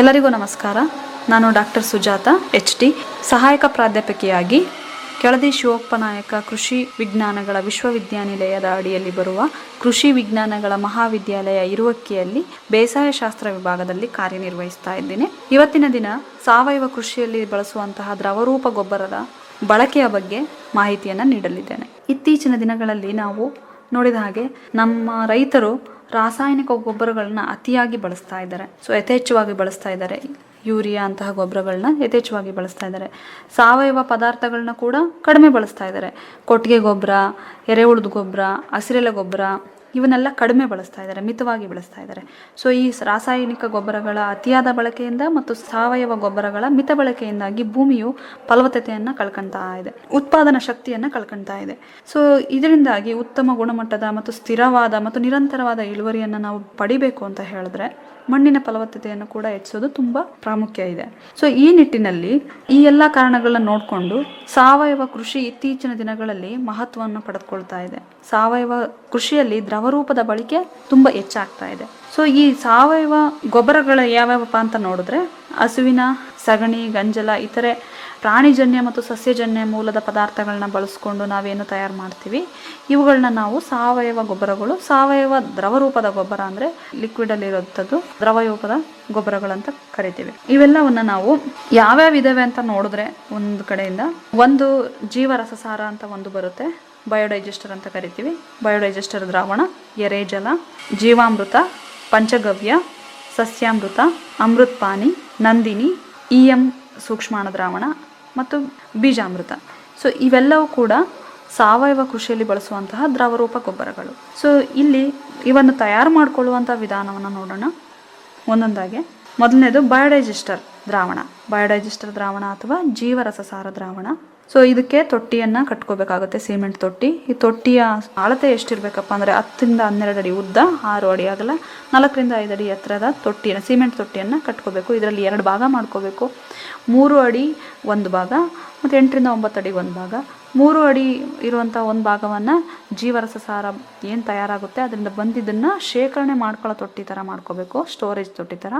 ಎಲ್ಲರಿಗೂ ನಮಸ್ಕಾರ. ನಾನು ಡಾಕ್ಟರ್ ಸುಜಾತ ಎಚ್ ಡಿ ಸಹಾಯಕ ಪ್ರಾಧ್ಯಾಪಕಿಯಾಗಿ ಕೆಳದಿ ಶಿವಪ್ಪನಾಯಕ ಕೃಷಿ ವಿಜ್ಞಾನಗಳ ವಿಶ್ವವಿದ್ಯಾನಿಲಯದ ಅಡಿಯಲ್ಲಿ ಬರುವ ಕೃಷಿ ವಿಜ್ಞಾನಗಳ ಮಹಾವಿದ್ಯಾಲಯ ಇರುವಕ್ಕಿಯಲ್ಲಿ ಬೇಸಾಯ ಶಾಸ್ತ್ರ ವಿಭಾಗದಲ್ಲಿ ಕಾರ್ಯನಿರ್ವಹಿಸ್ತಾ ಇದ್ದೇನೆ. ಇವತ್ತಿನ ದಿನ ಸಾವಯವ ಕೃಷಿಯಲ್ಲಿ ಬಳಸುವಂತಹ ದ್ರವರೂಪ ಗೊಬ್ಬರದ ಬಳಕೆಯ ಬಗ್ಗೆ ಮಾಹಿತಿಯನ್ನು ನೀಡಲಿದ್ದೇನೆ. ಇತ್ತೀಚಿನ ದಿನಗಳಲ್ಲಿ ನಾವು ನೋಡಿದ ಹಾಗೆ ನಮ್ಮ ರೈತರು ರಾಸಾಯನಿಕ ಗೊಬ್ಬರಗಳನ್ನ ಅತಿಯಾಗಿ ಬಳಸ್ತಾ ಇದ್ದಾರೆ. ಸೊ ಯಥೇಚ್ಛವಾಗಿ ಬಳಸ್ತಾ ಇದ್ದಾರೆ. ಯೂರಿಯಾ ಅಂತಹ ಗೊಬ್ಬರಗಳನ್ನ ಯಥೇಚ್ಛವಾಗಿ ಬಳಸ್ತಾ ಇದ್ದಾರೆ. ಸಾವಯವ ಪದಾರ್ಥಗಳನ್ನ ಕೂಡ ಕಡಿಮೆ ಬಳಸ್ತಾ ಇದ್ದಾರೆ. ಕೊಟ್ಟಿಗೆ ಗೊಬ್ಬರ, ಎರೆಹುಳದ ಗೊಬ್ಬರ, ಹಸಿರೆಲೆ ಗೊಬ್ಬರ ಇವನ್ನೆಲ್ಲ ಕಡಿಮೆ ಬಳಸ್ತಾ ಇದ್ದಾರೆ, ಮಿತವಾಗಿ ಬಳಸ್ತಾ ಇದ್ದಾರೆ. ಸೊ ಈ ರಾಸಾಯನಿಕ ಗೊಬ್ಬರಗಳ ಅತಿಯಾದ ಬಳಕೆಯಿಂದ ಮತ್ತು ಸಾವಯವ ಗೊಬ್ಬರಗಳ ಮಿತ ಬಳಕೆಯಿಂದಾಗಿ ಭೂಮಿಯು ಫಲವತ್ತತೆಯನ್ನು ಕಳ್ಕೊಳ್ತಾ ಇದೆ, ಉತ್ಪಾದನಾ ಶಕ್ತಿಯನ್ನು ಕಳ್ಕೊಳ್ತಾ ಇದೆ. ಸೊ ಇದರಿಂದಾಗಿ ಉತ್ತಮ ಗುಣಮಟ್ಟದ ಮತ್ತು ಸ್ಥಿರವಾದ ಮತ್ತು ನಿರಂತರವಾದ ಇಳುವರಿಯನ್ನು ನಾವು ಪಡಿಬೇಕು ಅಂತ ಹೇಳಿದ್ರೆ ಮಣ್ಣಿನ ಫಲವತ್ತತೆಯನ್ನು ಕೂಡ ಹೆಚ್ಚಿಸೋದು ತುಂಬ ಪ್ರಾಮುಖ್ಯ ಇದೆ. ಸೊ ಈ ನಿಟ್ಟಿನಲ್ಲಿ ಈ ಎಲ್ಲ ಕಾರಣಗಳನ್ನ ನೋಡಿಕೊಂಡು ಸಾವಯವ ಕೃಷಿ ಇತ್ತೀಚಿನ ದಿನಗಳಲ್ಲಿ ಮಹತ್ವವನ್ನು ಪಡೆದುಕೊಳ್ತಾ ಇದೆ. ಸಾವಯವ ಕೃಷಿಯಲ್ಲಿ ದ್ರವರೂಪದ ಬಳಕೆ ತುಂಬ ಹೆಚ್ಚಾಗ್ತಾ ಇದೆ. ಸೊ ಈ ಸಾವಯವ ಗೊಬ್ಬರಗಳು ಯಾವ್ಯಾವಪ್ಪ ಅಂತ ನೋಡಿದ್ರೆ ಹಸುವಿನ ಸಗಣಿ, ಗಂಜಲ, ಇತರೆ ಪ್ರಾಣಿಜನ್ಯ ಮತ್ತು ಸಸ್ಯಜನ್ಯ ಮೂಲದ ಪದಾರ್ಥಗಳನ್ನ ಬಳಸ್ಕೊಂಡು ನಾವೇನು ತಯಾರು ಮಾಡ್ತೀವಿ. ಇವುಗಳನ್ನ ನಾವು ಸಾವಯವ ಗೊಬ್ಬರಗಳು, ಸಾವಯವ ದ್ರವರೂಪದ ಗೊಬ್ಬರ ಅಂದರೆ ಲಿಕ್ವಿಡಲ್ಲಿರೋಂಥದ್ದು ದ್ರವರೂಪದ ಗೊಬ್ಬರಗಳಂತ ಕರಿತೀವಿ. ಇವೆಲ್ಲವನ್ನ ನಾವು ಯಾವ್ಯಾವ ಇದಾವೆ ಅಂತ ನೋಡಿದ್ರೆ ಒಂದು ಕಡೆಯಿಂದ ಒಂದು ಜೀವರಸಸಾರ ಅಂತ ಒಂದು ಬರುತ್ತೆ. ಬಯೋಡೈಜೆಸ್ಟರ್ ಅಂತ ಕರಿತೀವಿ. ಬಯೋಡೈಜೆಸ್ಟರ್ ದ್ರಾವಣ, ಎರೆಜಲ, ಜೀವಾಮೃತ, ಪಂಚಗವ್ಯ, ಸಸ್ಯಾಮೃತ ಅಮೃತ್ ಪಾನಿ ನಂದಿನಿ ಇ ಎಂ ಸೂಕ್ಷ್ಮಾಣ ದ್ರಾವಣ ಮತ್ತು ಬೀಜಾಮೃತ. ಸೊ ಇವೆಲ್ಲವೂ ಕೂಡ ಸಾವಯವ ಕೃಷಿಯಲ್ಲಿ ಬಳಸುವಂತಹ ದ್ರವರೂಪ ಗೊಬ್ಬರಗಳು. ಸೊ ಇಲ್ಲಿ ಇವನ್ನು ತಯಾರು ಮಾಡಿಕೊಳ್ಳುವಂಥ ವಿಧಾನವನ್ನು ನೋಡೋಣ. ಒಂದೊಂದಾಗಿ. ಮೊದಲನೇದು ಬಯೋಡೈಜೆಸ್ಟರ್ ದ್ರಾವಣ. ಬಯೋಡೈಜೆಸ್ಟರ್ ದ್ರಾವಣ ಅಥವಾ ಜೀವರಸಸಾರ ದ್ರಾವಣ. ಸೊ ಇದಕ್ಕೆ ತೊಟ್ಟಿಯನ್ನು ಕಟ್ಕೋಬೇಕಾಗುತ್ತೆ ಸಿಮೆಂಟ್ ತೊಟ್ಟಿ. ಈ ತೊಟ್ಟಿಯ ಅಳತೆ ಎಷ್ಟಿರಬೇಕಪ್ಪ ಅಂದರೆ ಹತ್ತರಿಂದ ಹನ್ನೆರಡು ಅಡಿ ಉದ್ದ, ಆರು ಅಡಿ ಆಗಲ್ಲ ನಾಲ್ಕರಿಂದ ಐದು ಅಡಿ ಎತ್ತರದ ತೊಟ್ಟಿಯನ್ನು ಸಿಮೆಂಟ್ ತೊಟ್ಟಿಯನ್ನು ಕಟ್ಕೋಬೇಕು. ಇದರಲ್ಲಿ ಎರಡು ಭಾಗ ಮಾಡ್ಕೋಬೇಕು. ಮೂರು ಅಡಿ ಒಂದು ಭಾಗ ಮತ್ತು ಎಂಟರಿಂದ ಒಂಬತ್ತು ಅಡಿ ಒಂದು ಭಾಗ. ಮೂರು ಅಡಿ ಇರುವಂಥ ಒಂದು ಭಾಗವನ್ನು ಜೀವರಸ ಸಾರ ಏನು ತಯಾರಾಗುತ್ತೆ? ಅದರಿಂದ ಬಂದಿದ್ದನ್ನು ಶೇಖರಣೆ ಮಾಡ್ಕೊಳ್ಳೋ ತೊಟ್ಟಿ ಥರ ಮಾಡ್ಕೋಬೇಕು ಸ್ಟೋರೇಜ್ ತೊಟ್ಟಿ ಥರ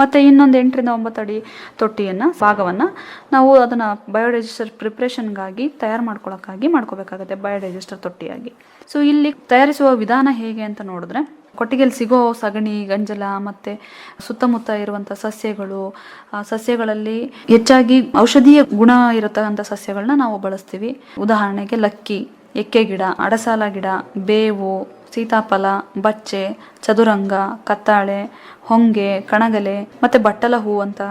ಮತ್ತು ಇನ್ನೊಂದು ಎಂಟರಿಂದ ಒಂಬತ್ತು ಅಡಿ ತೊಟ್ಟಿಯನ್ನು, ಭಾಗವನ್ನು ನಾವು ಅದನ್ನು ಬಯೋಡೈಜೆಸ್ಟರ್ ಪ್ರಿಪ್ರೇಷನ್ಗಾಗಿ ತಯಾರು ಮಾಡ್ಕೊಳ್ಳೋಕ್ಕಾಗಿ ಮಾಡ್ಕೋಬೇಕಾಗುತ್ತೆ ಬಯೋಡೈಜೆಸ್ಟರ್ ತೊಟ್ಟಿಯಾಗಿ. ಸೊ ಇಲ್ಲಿ ತಯಾರಿಸುವ ವಿಧಾನ ಹೇಗೆ ಅಂತ ನೋಡಿದ್ರೆ ಕೊಟ್ಟಿಗೆಯಲ್ಲಿ ಸಿಗೋ ಸಗಣಿ, ಗಂಜಲ ಮತ್ತು ಸುತ್ತಮುತ್ತ ಇರುವಂಥ ಸಸ್ಯಗಳು ಸಸ್ಯಗಳಲ್ಲಿ ಹೆಚ್ಚಾಗಿ ಔಷಧೀಯ ಗುಣ ಇರತಕ್ಕಂಥ ಸಸ್ಯಗಳನ್ನ ನಾವು ಬಳಸ್ತೀವಿ. ಉದಾಹರಣೆಗೆ ಲಕ್ಕಿ, ಎಕ್ಕೆ ಗಿಡ, ಅಡಸಾಲ ಗಿಡ, ಬೇವು ಸೀತಾಫಲ, ಬಚ್ಚೆ, ಚದುರಂಗ, ಕತ್ತಾಳೆ, ಹೊಂಗೆ, ಕಣಗಲೆ, ಮತ್ತು ಬಟ್ಟಲ ಹೂ ಅಂತ,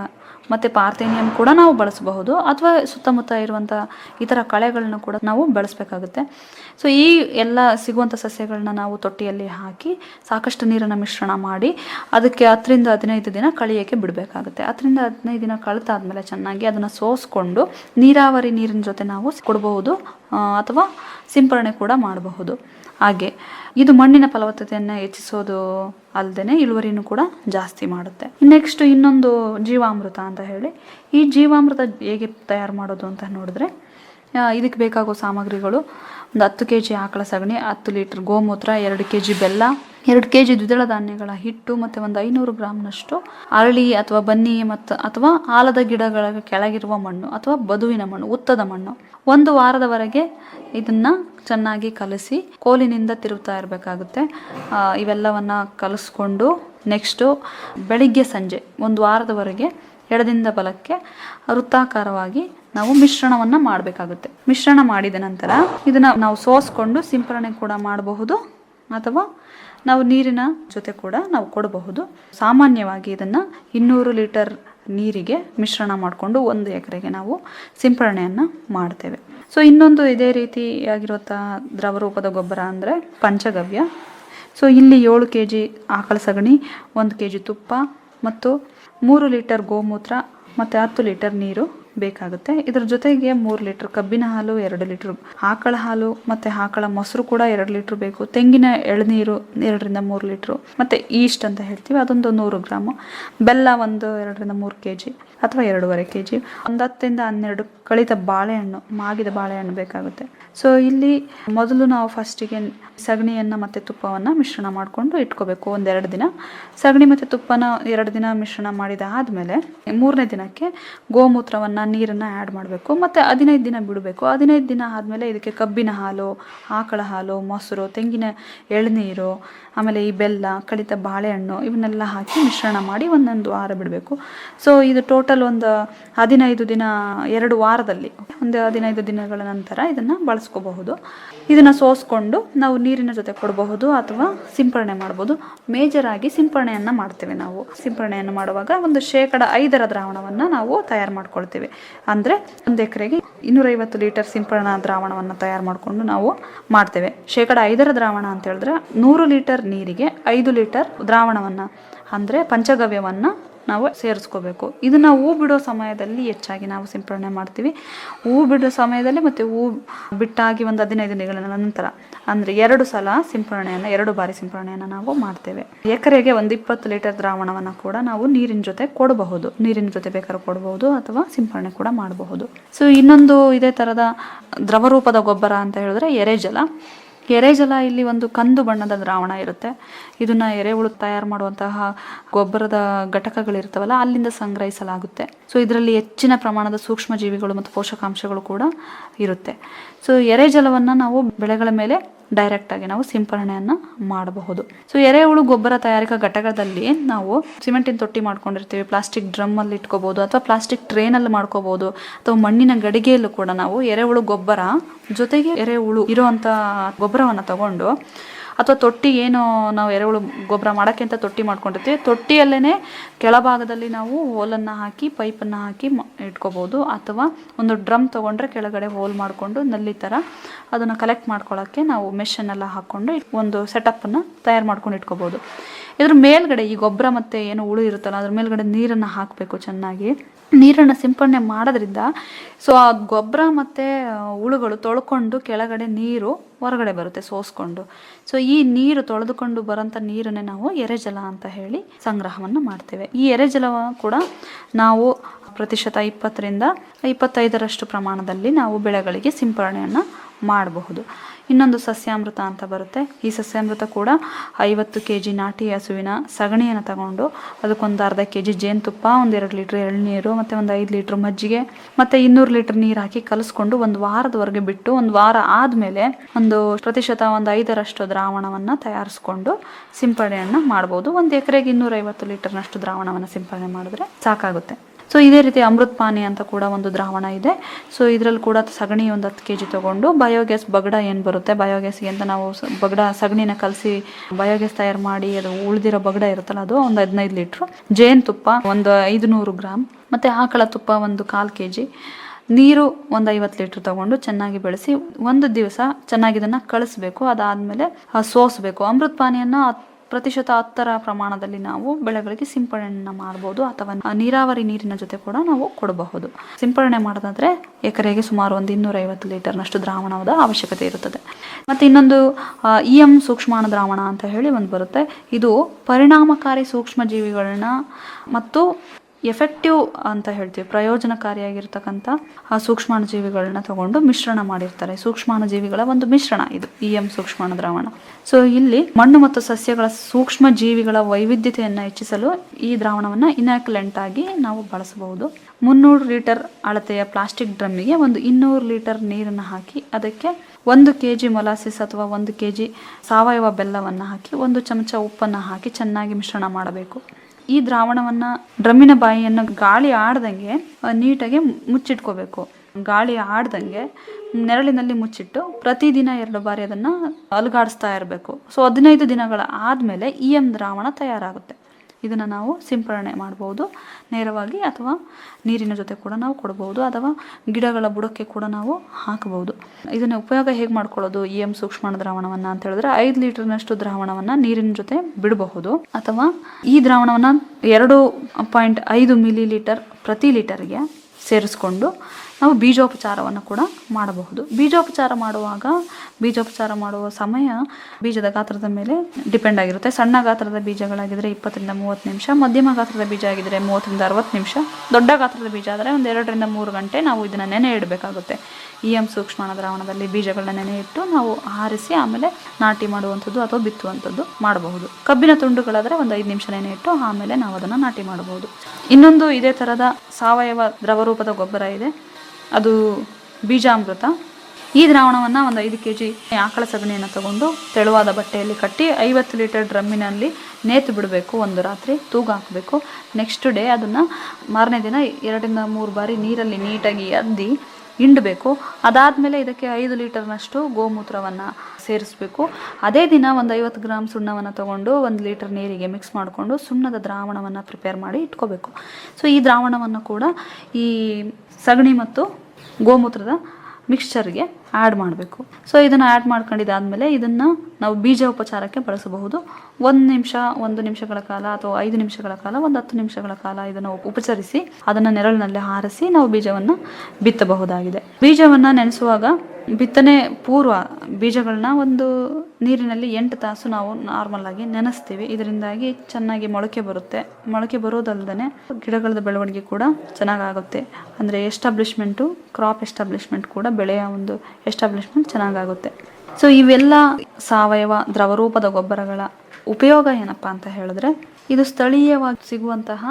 ಮತ್ತು ಪಾರ್ಥೇನಿಯಂ ಕೂಡ ನಾವು ಬಳಸಬಹುದು, ಅಥವಾ ಸುತ್ತಮುತ್ತ ಇರುವಂಥ ಇತರ ಕಳೆಗಳನ್ನ ಕೂಡ ನಾವು ಬಳಸಬೇಕಾಗುತ್ತೆ. ಸೊ ಈ ಎಲ್ಲ ಸಿಗುವಂಥ ಸಸ್ಯಗಳನ್ನ ನಾವು ತೊಟ್ಟಿಯಲ್ಲಿ ಹಾಕಿ ಸಾಕಷ್ಟು ನೀರನ್ನು ಮಿಶ್ರಣ ಮಾಡಿ ಅದಕ್ಕೆ ಹತ್ತರಿಂದ ಹದಿನೈದು ದಿನ ಕಳಿಯೋಕ್ಕೆ ಬಿಡಬೇಕಾಗುತ್ತೆ. ಹತ್ತರಿಂದ ಹದಿನೈದು ದಿನ ಕಳೆದಾದ್ಮೇಲೆ ಚೆನ್ನಾಗಿ ಅದನ್ನು ಸೋಸ್ಕೊಂಡು ನೀರಾವರಿ ನೀರಿನ ಜೊತೆ ನಾವು ಕೊಡಬಹುದು ಅಥವಾ ಸಿಂಪರಣೆ ಕೂಡ ಮಾಡಬಹುದು. ಹಾಗೆ ಇದು ಮಣ್ಣಿನ ಫಲವತ್ತತೆಯನ್ನು ಹೆಚ್ಚಿಸೋದು ಅಲ್ಲದೆ ಇಳುವರಿನೂ ಕೂಡ ಜಾಸ್ತಿ ಮಾಡುತ್ತೆ. ನೆಕ್ಸ್ಟ್ ಇನ್ನೊಂದು ಜೀವಾಮೃತ ಅಂತ ಹೇಳಿ. ಈ ಜೀವಾಮೃತ ಹೇಗೆ ತಯಾರು ಮಾಡೋದು ಅಂತ ನೋಡಿದ್ರೆ ಇದಕ್ಕೆ ಬೇಕಾಗೋ ಸಾಮಗ್ರಿಗಳು ಒಂದು ಹತ್ತು ಕೆ ಜಿ ಆಕಳ ಸಗಣಿ, ಹತ್ತು ಲೀಟ್ರ್ ಗೋಮೂತ್ರ, ಎರಡು ಕೆ ಜಿ ಬೆಲ್ಲ, ಎರಡು ಕೆ ಜಿ ದ್ವಿದಳ ಧಾನ್ಯಗಳ ಹಿಟ್ಟು ಮತ್ತು ಒಂದು ಐನೂರು ಗ್ರಾಮ್ನಷ್ಟು ಅರಳಿ ಅಥವಾ ಬನ್ನಿ ಮತ್ತು ಅಥವಾ ಆಲದ ಗಿಡಗಳ ಕೆಳಗಿರುವ ಮಣ್ಣು ಅಥವಾ ಬದುವಿನ ಮಣ್ಣು, ಉತ್ತದ ಮಣ್ಣು. ಒಂದು ವಾರದವರೆಗೆ ಇದನ್ನು ಚೆನ್ನಾಗಿ ಕಲಸಿ ಕೋಲಿನಿಂದ ತಿರುಗ್ತಾ ಇರಬೇಕಾಗುತ್ತೆ. ಇವೆಲ್ಲವನ್ನು ಕಲಿಸ್ಕೊಂಡು ನೆಕ್ಸ್ಟು ಬೆಳಿಗ್ಗೆ ಸಂಜೆ ಒಂದು ವಾರದವರೆಗೆ ಎಡದಿಂದ ಬಲಕ್ಕೆ ವೃತ್ತಾಕಾರವಾಗಿ ನಾವು ಮಿಶ್ರಣವನ್ನ ಮಾಡಬೇಕಾಗುತ್ತೆ. ಮಿಶ್ರಣ ಮಾಡಿದ ನಂತರ ಇದನ್ನ ನಾವು ಸೋಸ್ಕೊಂಡು ಸಿಂಪರಣೆ ಕೂಡ ಮಾಡಬಹುದು ಅಥವಾ ನಾವು ನೀರಿನ ಜೊತೆ ಕೂಡ ನಾವು ಕೊಡಬಹುದು. ಸಾಮಾನ್ಯವಾಗಿ ಇದನ್ನ ಇನ್ನೂರು ಲೀಟರ್ ನೀರಿಗೆ ಮಿಶ್ರಣ ಮಾಡಿಕೊಂಡು ಒಂದು ಎಕರೆಗೆ ನಾವು ಸಿಂಪರಣೆಯನ್ನು ಮಾಡ್ತೇವೆ. ಸೊ ಇನ್ನೊಂದು ಇದೇ ರೀತಿಯಾಗಿರುವಂಥ ದ್ರವರೂಪದ ಗೊಬ್ಬರ ಅಂದರೆ ಪಂಚಗವ್ಯ. ಸೊ ಇಲ್ಲಿ ಏಳು ಕೆ ಜಿ ಆಕಳ ಸಗಣಿ, ಒಂದು ಕೆ ಜಿ ತುಪ್ಪ ಮತ್ತು ಮೂರು ಲೀಟರ್ ಗೋಮೂತ್ರ ಮತ್ತು ಹತ್ತು ಲೀಟರ್ ನೀರು ಬೇಕಾಗುತ್ತೆ. ಇದರ ಜೊತೆಗೆ ಮೂರು ಲೀಟರ್ ಕಬ್ಬಿನ ಹಾಲು, ಎರಡು ಲೀಟರ್ ಆಕಳ ಹಾಲು, ಮತ್ತು ಆಕಳ ಮೊಸರು ಕೂಡ ಎರಡು ಲೀಟರ್ ಬೇಕು. ತೆಂಗಿನ ಎಳನೀರು ಎರಡರಿಂದ ಮೂರು ಲೀಟ್ರು. ಮತ್ತು ಈಸ್ಟ್ ಅಂತ ಹೇಳ್ತೀವಿ, ಅದೊಂದು ನೂರು ಗ್ರಾಮು ಬೆಲ್ಲ ಒಂದು ಎರಡರಿಂದ ಮೂರು ಕೆ ಜಿ ಅಥವಾ ಎರಡೂವರೆ ಕೆ ಜಿ ಒಂದು ಹತ್ತರಿಂದ ಹನ್ನೆರಡು ಕಳಿತ ಬಾಳೆಹಣ್ಣು, ಮಾಗಿದ ಬಾಳೆಹಣ್ಣು ಬೇಕಾಗುತ್ತೆ. ಸೊ ಇಲ್ಲಿ ಮೊದಲು ನಾವು ಫಸ್ಟಿಗೆ ಸಗಣಿಯನ್ನು ಮತ್ತು ತುಪ್ಪವನ್ನು ಮಿಶ್ರಣ ಮಾಡಿಕೊಂಡು ಇಟ್ಕೋಬೇಕು. ಒಂದೆರಡು ದಿನ. ಸಗಣಿ ಮತ್ತು ತುಪ್ಪನ ಎರಡು ದಿನ ಮಿಶ್ರಣ ಮಾಡಿದ ಆದಮೇಲೆ ಮೂರನೇ ದಿನಕ್ಕೆ ಗೋಮೂತ್ರವನ್ನು ನೀರನ್ನು ಆ್ಯಡ್ ಮಾಡಬೇಕು. ಮತ್ತು ಹದಿನೈದು ದಿನ ಬಿಡಬೇಕು. ಹದಿನೈದು ದಿನ ಆದಮೇಲೆ ಇದಕ್ಕೆ ಕಬ್ಬಿನ ಹಾಲು, ಆಕಳ ಹಾಲು, ಮೊಸರು, ತೆಂಗಿನ ಎಳನೀರು ಆಮೇಲೆ ಈ ಬೆಲ್ಲ ಕಳಿತ ಬಾಳೆಹಣ್ಣು ಇವನ್ನೆಲ್ಲ ಹಾಕಿ ಮಿಶ್ರಣ ಮಾಡಿ ಒಂದೊಂದು ವಾರ ಬಿಡಬೇಕು. ಸೊ ಇದು ಟೋಟಲ್ ಒಂದು ಹದಿನೈದು ದಿನ, ಎರಡು ವಾರದಲ್ಲಿ, ಒಂದು ಹದಿನೈದು ದಿನಗಳ ನಂತರ ಇದನ್ನು ಬಳಸ್ಕೋಬಹುದು. ಇದನ್ನು ಸೋಸ್ಕೊಂಡು ನಾವು ನೀರಿನ ಜೊತೆ ಕೊಡಬಹುದು ಅಥವಾ ಸಿಂಪರಣೆ ಮಾಡ್ಬೋದು. ಮೇಜರ್ ಆಗಿ ಸಿಂಪರಣೆಯನ್ನು ಮಾಡ್ತೇವೆ ನಾವು. ಸಿಂಪರಣೆಯನ್ನು ಮಾಡುವಾಗ ಒಂದು ಶೇಕಡ ಐದರ ದ್ರಾವಣವನ್ನು ನಾವು ತಯಾರು ಮಾಡ್ಕೊಳ್ತೇವೆ. ಅಂದರೆ ಒಂದು ಎಕರೆಗೆ ಇನ್ನೂರೈವತ್ತು ಲೀಟರ್ ಸಿಂಪರಣಾ ದ್ರಾವಣವನ್ನು ತಯಾರು ಮಾಡಿಕೊಂಡು ನಾವು ಮಾಡ್ತೇವೆ. ಶೇಕಡ ಐದರ ದ್ರಾವಣ ಅಂತ ಹೇಳಿದ್ರೆ ನೂರು ಲೀಟರ್ ನೀರಿಗೆ ಐದು ಲೀಟರ್ ದ್ರಾವಣವನ್ನು, ಅಂದರೆ ಪಂಚಗವ್ಯವನ್ನು ನಾವು ಸೇರಿಸ್ಕೋಬೇಕು. ಇದನ್ನು ಹೂ ಬಿಡೋ ಸಮಯದಲ್ಲಿ ಹೆಚ್ಚಾಗಿ ನಾವು ಸಿಂಪರಣೆ ಮಾಡ್ತೀವಿ. ಹೂ ಬಿಡೋ ಸಮಯದಲ್ಲಿ ಮತ್ತು ಹೂ ಬಿಟ್ಟಾಗಿ ಒಂದು ಹದಿನೈದು ದಿನಗಳ ನಂತರ, ಅಂದರೆ ಎರಡು ಸಲ ಸಿಂಪರಣೆಯನ್ನು ಎರಡು ಬಾರಿ ಸಿಂಪರಣೆಯನ್ನು ನಾವು ಮಾಡ್ತೇವೆ. ಎಕರೆಗೆ ಒಂದು ಇಪ್ಪತ್ತು ಲೀಟರ್ ದ್ರಾವಣವನ್ನು ಕೂಡ ನಾವು ನೀರಿನ ಜೊತೆ ಕೊಡಬಹುದು. ನೀರಿನ ಜೊತೆ ಬೇಕಾದ್ರೂ ಕೊಡಬಹುದು ಅಥವಾ ಸಿಂಪರಣೆ ಕೂಡ ಮಾಡಬಹುದು. ಸೊ ಇನ್ನೊಂದು ಇದೇ ಥರದ ದ್ರವರೂಪದ ಗೊಬ್ಬರ ಅಂತ ಹೇಳಿದ್ರೆ ಎರೆಜಲ ಎರೆಜಲ ಇಲ್ಲಿ ಒಂದು ಕಂದು ಬಣ್ಣದ ದ್ರಾವಣ ಇರುತ್ತೆ. ಇದನ್ನ ಎರೆಹುಳು ತಯಾರು ಮಾಡುವಂತಹ ಗೊಬ್ಬರದ ಘಟಕಗಳಿರ್ತವಲ್ಲ, ಅಲ್ಲಿಂದ ಸಂಗ್ರಹಿಸಲಾಗುತ್ತೆ. ಸೊ ಇದರಲ್ಲಿ ಹೆಚ್ಚಿನ ಪ್ರಮಾಣದ ಸೂಕ್ಷ್ಮ ಜೀವಿಗಳು ಮತ್ತು ಪೋಷಕಾಂಶಗಳು ಕೂಡ ಇರುತ್ತೆ. ಸೊ ಎರೆಜಲವನ್ನು ನಾವು ಬೆಳೆಗಳ ಮೇಲೆ ಡೈರೆಕ್ಟ್ ಆಗಿ ನಾವು ಸಿಂಪರಣೆಯನ್ನು ಮಾಡಬಹುದು. ಸೊ ಎರೆಹುಳು ಗೊಬ್ಬರ ತಯಾರಿಕಾ ಘಟಕದಲ್ಲಿ ನಾವು ಸಿಮೆಂಟಿನ ತೊಟ್ಟಿ ಮಾಡ್ಕೊಂಡಿರ್ತೀವಿ ಪ್ಲಾಸ್ಟಿಕ್ ಡ್ರಮ್ ಅಲ್ಲಿ ಇಟ್ಕೋಬಹುದು ಅಥವಾ ಪ್ಲಾಸ್ಟಿಕ್ ಟ್ರೇನಲ್ಲಿ ಮಾಡ್ಕೋಬಹುದು ಅಥವಾ ಮಣ್ಣಿನ ಗಡಿಗೆಯಲ್ಲೂ ಕೂಡ ನಾವು ಎರೆಹುಳು ಗೊಬ್ಬರ ಜೊತೆಗೆ ಎರೆಹುಳು ಇರುವಂಥ ಗೊಬ್ಬರವನ್ನು ತಗೊಂಡು ಅಥವಾ ತೊಟ್ಟಿ ಏನು ನಾವು ಎರೆಹುಳು ಗೊಬ್ಬರ ಮಾಡೋಕ್ಕೆ ಅಂತ ತೊಟ್ಟಿ ಮಾಡ್ಕೊಂಡಿರ್ತೀವಿ ತೊಟ್ಟಿಯಲ್ಲೇ ಕೆಳಭಾಗದಲ್ಲಿ ನಾವು ಹೋಲನ್ನು ಹಾಕಿ, ಪೈಪನ್ನು ಹಾಕಿ ಇಟ್ಕೋಬೋದು. ಅಥವಾ ಒಂದು ಡ್ರಮ್ ತೊಗೊಂಡ್ರೆ ಕೆಳಗಡೆ ಹೋಲ್ ಮಾಡಿಕೊಂಡು ನಲ್ಲಿ ಥರ ಅದನ್ನು ಕಲೆಕ್ಟ್ ಮಾಡ್ಕೊಳ್ಳೋಕ್ಕೆ ನಾವು ಮೆಷನ್ನೆಲ್ಲ ಹಾಕ್ಕೊಂಡು ಒಂದು ಸೆಟಪ್ಪನ್ನು ತಯಾರು ಮಾಡ್ಕೊಂಡು ಇಟ್ಕೋಬೋದು. ಇದ್ರ ಮೇಲ್ಗಡೆ ಈ ಗೊಬ್ಬರ ಮತ್ತು ಏನು ಹುಳು ಇರುತ್ತಲ್ಲ, ಅದ್ರ ಮೇಲ್ಗಡೆ ನೀರನ್ನು ಹಾಕಬೇಕು ಚೆನ್ನಾಗಿ. ನೀರನ್ನು ಸಿಂಪಡಣೆ ಮಾಡೋದ್ರಿಂದ ಸೊ ಆ ಗೊಬ್ಬರ ಮತ್ತು ಹುಳುಗಳು ತೊಳ್ಕೊಂಡು ಕೆಳಗಡೆ ನೀರು ಹೊರಗಡೆ ಬರುತ್ತೆ ಸೋಸ್ಕೊಂಡು. ಸೊ ಈ ನೀರು ತೊಳೆದುಕೊಂಡು ಬರೋಂಥ ನೀರನ್ನೇ ನಾವು ಎರೆಜಲ ಅಂತ ಹೇಳಿ ಸಂಗ್ರಹವನ್ನು ಮಾಡ್ತೇವೆ. ಈ ಎರೆಜಲ ಕೂಡ ನಾವು ಪ್ರತಿಶತ ಇಪ್ಪತ್ತರಿಂದ ಇಪ್ಪತ್ತೈದರಷ್ಟು ಪ್ರಮಾಣದಲ್ಲಿ ನಾವು ಬೆಳೆಗಳಿಗೆ ಸಿಂಪರಣೆಯನ್ನು ಮಾಡಬಹುದು. ಇನ್ನೊಂದು ಸಸ್ಯಾಮೃತ ಅಂತ ಬರುತ್ತೆ. ಈ ಸಸ್ಯಾಮೃತ ಕೂಡ ಐವತ್ತು ಕೆ ಜಿ ನಾಟಿ ಹಸುವಿನ ಸಗಣಿಯನ್ನು ತಗೊಂಡು ಅದಕ್ಕೊಂದು ಅರ್ಧ ಕೆ ಜಿ ಜೇನುತುಪ್ಪ, ಒಂದು ಎರಡು ಲೀಟ್ರ್ ಎಳ್ನೀರು, ಮತ್ತು ಒಂದು ಐದು ಲೀಟ್ರ್ ಮಜ್ಜಿಗೆ, ಮತ್ತು ಇನ್ನೂರು ಲೀಟ್ರ್ ನೀರು ಹಾಕಿ ಕಲಿಸ್ಕೊಂಡು ಒಂದು ವಾರದವರೆಗೆ ಬಿಟ್ಟು ಒಂದು ವಾರ ಆದಮೇಲೆ ಒಂದು ಪ್ರತಿಶತ ಒಂದು ಐದರಷ್ಟು ದ್ರಾವಣವನ್ನು ತಯಾರಿಸ್ಕೊಂಡು ಸಿಂಪಡಣೆಯನ್ನು ಮಾಡ್ಬೋದು. ಒಂದು ಎಕರೆಗೆ ಇನ್ನೂರೈವತ್ತು ಲೀಟರ್ನಷ್ಟು ದ್ರಾವಣವನ್ನು ಸಿಂಪಡಣೆ ಮಾಡಿದ್ರೆ ಸಾಕಾಗುತ್ತೆ. ಸೊ ಇದೇ ರೀತಿ ಅಮೃತ್ ಪಾನಿ ಅಂತ ಕೂಡ ಒಂದು ದ್ರಾವಣ ಇದೆ. ಸೊ ಇದರಲ್ಲಿ ಕೂಡ ಸಗಣಿ ಒಂದು ಹತ್ತು ಕೆ ಜಿ ತೊಗೊಂಡು ಬಯೋಗ್ಯಾಸ್ ಬಗಡ ಏನು ಬರುತ್ತೆ? ಬಯೋಗ್ಯಾಸ್ಗೆ ಅಂತ ನಾವು ಬಗಡ ಸಗಣಿನ ಕಲಸಿ ಬಯೋಗ್ಯಾಸ್ ತಯಾರು ಮಾಡಿ ಅದು ಉಳಿದಿರೋ ಬಗಡ ಇರುತ್ತಲ್ಲ ಅದು ಒಂದು ಹದಿನೈದು ಲೀಟ್ರು. ಜೇನುತುಪ್ಪ ಒಂದು ಐದುನೂರು ಗ್ರಾಮ್ ಮತ್ತು ಆಕಳ ತುಪ್ಪ ಒಂದು ಕಾಲು ಕೆ ಜಿ ನೀರು ಒಂದು ಐವತ್ತು ಲೀಟ್ರ್ ತಗೊಂಡು ಚೆನ್ನಾಗಿ ಬೆಳೆಸಿ ಒಂದು ದಿವಸ ಚೆನ್ನಾಗಿ ಇದನ್ನು ಕಳಿಸ್ಬೇಕು. ಅದಾದಮೇಲೆ ಸೋಸಬೇಕು. ಅಮೃತ್ ಪಾನಿಯನ್ನು ಹತ್- ಪ್ರತಿಶತ ಹತ್ತರ ಪ್ರಮಾಣದಲ್ಲಿ ನಾವು ಬೆಳೆಗಳಿಗೆ ಸಿಂಪಡಣೆಯನ್ನು ಮಾಡಬಹುದು ಅಥವಾ ನೀರಾವರಿ ನೀರಿನ ಜೊತೆ ಕೂಡ ನಾವು ಕೊಡಬಹುದು. ಸಿಂಪಡಣೆ ಮಾಡೋದಾದ್ರೆ ಎಕರೆಗೆ ಸುಮಾರು ಒಂದು ಇನ್ನೂರೈವತ್ತು ಲೀಟರ್ನಷ್ಟು ದ್ರಾವಣದ ಅವಶ್ಯಕತೆ ಇರುತ್ತದೆ. ಮತ್ತು ಇನ್ನೊಂದು ಇ ಎಂ ಸೂಕ್ಷ್ಮಾಣು ದ್ರಾವಣ ಅಂತ ಹೇಳಿ ಒಂದು ಬರುತ್ತೆ. ಇದು ಪರಿಣಾಮಕಾರಿ ಸೂಕ್ಷ್ಮ ಜೀವಿಗಳನ್ನ ಮತ್ತು ಎಫೆಕ್ಟಿವ್ ಅಂತ ಹೇಳ್ತೀವಿ, ಪ್ರಯೋಜನಕಾರಿಯಾಗಿರ್ತಕ್ಕಂಥ ಆ ಸೂಕ್ಷ್ಮಾಣು ಜೀವಿಗಳನ್ನ ತಗೊಂಡು ಮಿಶ್ರಣ ಮಾಡಿರ್ತಾರೆ. ಸೂಕ್ಷ್ಮಾಣು ಜೀವಿಗಳ ಒಂದು ಮಿಶ್ರಣ ಇದು ಇ ಎಂ ಸೂಕ್ಷ್ಮಾಣು ದ್ರಾವಣ. ಸೊ ಇಲ್ಲಿ ಮಣ್ಣು ಮತ್ತು ಸಸ್ಯಗಳ ಸೂಕ್ಷ್ಮ ಜೀವಿಗಳ ವೈವಿಧ್ಯತೆಯನ್ನು ಹೆಚ್ಚಿಸಲು ಈ ದ್ರಾವಣವನ್ನು ಇನಾಕ್ಯುಲೆಂಟ್ ಆಗಿ ನಾವು ಬಳಸಬಹುದು. ಮುನ್ನೂರು ಲೀಟರ್ ಅಳತೆಯ ಪ್ಲಾಸ್ಟಿಕ್ ಡ್ರಮ್ಮಿಗೆ ಒಂದು ಇನ್ನೂರು ಲೀಟರ್ ನೀರನ್ನು ಹಾಕಿ ಅದಕ್ಕೆ ಒಂದು ಕೆ ಜಿ ಮೊಲಾಸಿಸ್ ಅಥವಾ ಒಂದು ಕೆ ಜಿ ಸಾವಯವ ಬೆಲ್ಲವನ್ನು ಹಾಕಿ ಒಂದು ಚಮಚ ಉಪ್ಪನ್ನು ಹಾಕಿ ಚೆನ್ನಾಗಿ ಮಿಶ್ರಣ ಮಾಡಬೇಕು. ಈ ದ್ರಾವಣವನ್ನು ಡ್ರಮ್ಮಿನ ಬಾಯಿಯನ್ನು ಗಾಳಿ ಆಡ್ದಂಗೆ ನೀಟಾಗಿ ಮುಚ್ಚಿಟ್ಕೋಬೇಕು. ಗಾಳಿ ಆಡ್ದಂಗೆ ನೆರಳಿನಲ್ಲಿ ಮುಚ್ಚಿಟ್ಟು ಪ್ರತಿದಿನ ಎರಡು ಬಾರಿ ಅದನ್ನು ಅಲುಗಾಡಿಸ್ತಾ ಇರಬೇಕು. ಸೊ ಹದಿನೈದು ದಿನಗಳ ಆದಮೇಲೆ ಇ ಎಂ ದ್ರಾವಣ ತಯಾರಾಗುತ್ತೆ. ಇದನ್ನು ನಾವು ಸಿಂಪರಣೆ ಮಾಡ್ಬೋದು. ನೇರವಾಗಿ ಅಥವಾ ನೀರಿನ ಜೊತೆ ಕೂಡ ನಾವು ಕೊಡ್ಬೋದು ಅಥವಾ ಗಿಡಗಳ ಬುಡಕ್ಕೆ ಕೂಡ ನಾವು ಹಾಕಬಹುದು ಇದನ್ನು ಉಪಯೋಗ ಹೇಗೆ ಮಾಡ್ಕೊಳ್ಳೋದು? ಇ ಎಂ ಸೂಕ್ಷ್ಮ ದ್ರಾವಣವನ್ನು ಅಂತ ಹೇಳಿದ್ರೆ ಐದು ಲೀಟರ್ನಷ್ಟು ದ್ರಾವಣವನ್ನು ನೀರಿನ ಜೊತೆ ಬಿಡಬಹುದು. ಅಥವಾ ಈ ದ್ರಾವಣವನ್ನು ಎರಡು ಪಾಯಿಂಟ್ ಐದು ಮಿಲಿ ಲೀಟರ್ ಪ್ರತಿ ಲೀಟರ್ಗೆ ಸೇರಿಸ್ಕೊಂಡು ನಾವು ಬೀಜೋಪಚಾರವನ್ನು ಕೂಡ ಮಾಡಬಹುದು. ಬೀಜೋಪಚಾರ ಮಾಡುವಾಗ, ಬೀಜೋಪಚಾರ ಮಾಡುವ ಸಮಯ ಬೀಜದ ಗಾತ್ರದ ಮೇಲೆ ಡಿಪೆಂಡ್ ಆಗಿರುತ್ತೆ. ಸಣ್ಣ ಗಾತ್ರದ ಬೀಜಗಳಾಗಿದ್ದರೆ ಇಪ್ಪತ್ತರಿಂದ ಮೂವತ್ತು ನಿಮಿಷ, ಮಧ್ಯಮ ಗಾತ್ರದ ಬೀಜ ಆಗಿದ್ದರೆ ಮೂವತ್ತರಿಂದ ಅರವತ್ತು ನಿಮಿಷ, ದೊಡ್ಡ ಗಾತ್ರದ ಬೀಜ ಆದರೆ ಒಂದು ಎರಡರಿಂದ ಮೂರು ಗಂಟೆ ನಾವು ಇದನ್ನು ನೆನೆ ಇಡಬೇಕಾಗುತ್ತೆ. ಇ ಎಂ ಸೂಕ್ಷ್ಮಣ ದ್ರಾವಣದಲ್ಲಿ ಬೀಜಗಳನ್ನ ನೆನೆ ಇಟ್ಟು ನಾವು ಆರಿಸಿ ಆಮೇಲೆ ನಾಟಿ ಮಾಡುವಂಥದ್ದು ಅಥವಾ ಬಿತ್ತುವಂಥದ್ದು ಮಾಡಬಹುದು. ಕಬ್ಬಿನ ತುಂಡುಗಳಾದರೆ ಒಂದು ಐದು ನಿಮಿಷ ನೆನೆ ಇಟ್ಟು ಆಮೇಲೆ ನಾವು ಅದನ್ನು ನಾಟಿ ಮಾಡಬಹುದು. ಇನ್ನೊಂದು ಇದೇ ಥರದ ಸಾವಯವ ದ್ರವರೂಪದ ಗೊಬ್ಬರ ಇದೆ. ಅದು ಬೀಜಾಮೃತ. ಈ ದ್ರಾವಣವನ್ನು ಒಂದು ಐದು ಕೆ ಜಿ ಆಕಳ ಸಗಣಿಯನ್ನು ತಗೊಂಡು ತೆಳುವಾದ ಬಟ್ಟೆಯಲ್ಲಿ ಕಟ್ಟಿ ಐವತ್ತು ಲೀಟರ್ ಡ್ರಮ್ಮಿನಲ್ಲಿ ನೇತು ಬಿಡಬೇಕು ಒಂದು ರಾತ್ರಿ, ತೂಗು ಹಾಕಬೇಕು. ನೆಕ್ಸ್ಟ್ ಡೇ ಅದನ್ನು ಮಾರನೇ ದಿನ ಎರಡರಿಂದ ಮೂರು ಬಾರಿ ನೀರಲ್ಲಿ ನೀಟಾಗಿ ಅದ್ದಿ ಹಿಂಡಬೇಕು. ಅದಾದಮೇಲೆ ಇದಕ್ಕೆ ಐದು ಲೀಟರ್ನಷ್ಟು ಗೋಮೂತ್ರವನ್ನು ಸೇರಿಸಬೇಕು. ಅದೇ ದಿನ ಒಂದು ಐವತ್ತು ಗ್ರಾಮ್ ಸುಣ್ಣವನ್ನು ತಗೊಂಡು ಒಂದು ಲೀಟರ್ ನೀರಿಗೆ ಮಿಕ್ಸ್ ಮಾಡಿಕೊಂಡು ಸುಣ್ಣದ ದ್ರಾವಣವನ್ನು ಪ್ರಿಪೇರ್ ಮಾಡಿ ಇಟ್ಕೋಬೇಕು. ಸೊ ಈ ದ್ರಾವಣವನ್ನು ಕೂಡ ಈ ಸಗಣಿ ಮತ್ತು ಗೋಮೂತ್ರದ ಮಿಕ್ಸ್ಚರ್ಗೆ ಆ್ಯಡ್ ಮಾಡಬೇಕು. ಸೊ ಇದನ್ನು ಆ್ಯಡ್ ಮಾಡ್ಕೊಂಡಿದ್ದಾದಮೇಲೆ ಇದನ್ನು ನಾವು ಬೀಜ ಉಪಚಾರಕ್ಕೆ ಬಳಸಬಹುದು. ಒಂದು ನಿಮಿಷ, ಒಂದು ನಿಮಿಷಗಳ ಕಾಲ ಅಥವಾ ಐದು ನಿಮಿಷಗಳ ಕಾಲ, ಒಂದು ಹತ್ತು ನಿಮಿಷಗಳ ಕಾಲ ಇದನ್ನು ಉಪಚರಿಸಿ, ಅದನ್ನು ನೆರಳಿನಲ್ಲಿ ಹಾರಿಸಿ ನಾವು ಬೀಜವನ್ನು ಬಿತ್ತಬಹುದಾಗಿದೆ. ಬೀಜವನ್ನು ನೆನೆಸುವಾಗ ಬಿತ್ತನೆ ಪೂರ್ವ ಬೀಜಗಳನ್ನ ಒಂದು ನೀರಿನಲ್ಲಿ ಎಂಟು ತಾಸು ನಾವು ನಾರ್ಮಲ್ ಆಗಿ ನೆನೆಸ್ತೀವಿ. ಇದರಿಂದಾಗಿ ಚೆನ್ನಾಗಿ ಮೊಳಕೆ ಬರುತ್ತೆ. ಮೊಳಕೆ ಬರೋದಲ್ಲದೆ ಗಿಡಗಳ ಬೆಳವಣಿಗೆ ಕೂಡ ಚೆನ್ನಾಗಾಗುತ್ತೆ. ಅಂದರೆ ಎಸ್ಟಾಬ್ಲಿಷ್ಮೆಂಟು ಕ್ರಾಪ್ ಎಸ್ಟಾಬ್ಲಿಷ್ಮೆಂಟ್ ಕೂಡ ಬೆಳೆಯ ಒಂದು ಎಸ್ಟಾಬ್ಲಿಷ್ಮೆಂಟ್ ಚೆನ್ನಾಗಾಗುತ್ತೆ. ಸೊ ಇವೆಲ್ಲ ಸಾವಯವ ದ್ರವರೂಪದ ಗೊಬ್ಬರಗಳ ಉಪಯೋಗ ಏನಪ್ಪ ಅಂತ ಹೇಳಿದ್ರೆ, ಇದು ಸ್ಥಳೀಯವಾಗಿ ಸಿಗುವಂತಹ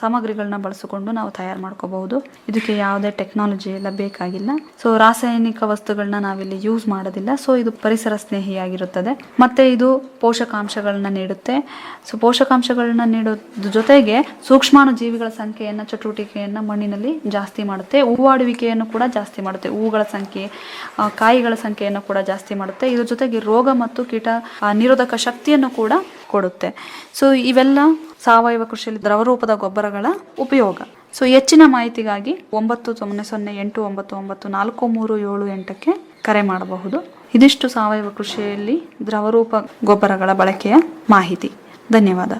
ಸಾಮಗ್ರಿಗಳನ್ನ ಬಳಸಿಕೊಂಡು ನಾವು ತಯಾರು ಮಾಡ್ಕೋಬಹುದು. ಇದಕ್ಕೆ ಯಾವುದೇ ಟೆಕ್ನಾಲಜಿ ಎಲ್ಲ ಬೇಕಾಗಿಲ್ಲ. ಸೊ ರಾಸಾಯನಿಕ ವಸ್ತುಗಳನ್ನ ನಾವಿಲ್ಲಿ ಯೂಸ್ ಮಾಡೋದಿಲ್ಲ. ಸೊ ಇದು ಪರಿಸರ ಸ್ನೇಹಿಯಾಗಿರುತ್ತದೆ. ಮತ್ತೆ ಇದು ಪೋಷಕಾಂಶಗಳನ್ನ ನೀಡುತ್ತೆ. ಸೊ ಪೋಷಕಾಂಶಗಳನ್ನ ನೀಡೋದ್ರ ಜೊತೆಗೆ ಸೂಕ್ಷ್ಮಾಣು ಜೀವಿಗಳ ಸಂಖ್ಯೆಯನ್ನು, ಚಟುವಟಿಕೆಯನ್ನ ಮಣ್ಣಿನಲ್ಲಿ ಜಾಸ್ತಿ ಮಾಡುತ್ತೆ. ಹೂವಾಡುವಿಕೆಯನ್ನು ಕೂಡ ಜಾಸ್ತಿ ಮಾಡುತ್ತೆ. ಹೂಗಳ ಸಂಖ್ಯೆ ಕಾಯಿಗಳ ಸಂಖ್ಯೆಯನ್ನು ಕೂಡ ಜಾಸ್ತಿ ಮಾಡುತ್ತೆ. ಇದ್ರ ಜೊತೆಗೆ ರೋಗ ಮತ್ತು ಕೀಟ ನಿರೋಧಕ ಶಕ್ತಿಯನ್ನು ಕೂಡ ಕೊಡುತ್ತೆ. ಸೊ ಇವೆಲ್ಲ ಸಾವಯವ ಕೃಷಿಯಲ್ಲಿ ದ್ರವರೂಪದ ಗೊಬ್ಬರಗಳ ಉಪಯೋಗ. ಸೊ ಹೆಚ್ಚಿನ ಮಾಹಿತಿಗಾಗಿ ಒಂಬತ್ತು ಸೊನ್ನೆ ಸೊನ್ನೆ ಎಂಟು ಒಂಬತ್ತು ಒಂಬತ್ತು ನಾಲ್ಕು ಮೂರು ಏಳು ಎಂಟಕ್ಕೆ ಕರೆ ಮಾಡಬಹುದು. ಇದಿಷ್ಟು ಸಾವಯವ ಕೃಷಿಯಲ್ಲಿ ದ್ರವರೂಪ ಗೊಬ್ಬರಗಳ ಬಳಕೆಯ ಮಾಹಿತಿ. ಧನ್ಯವಾದ.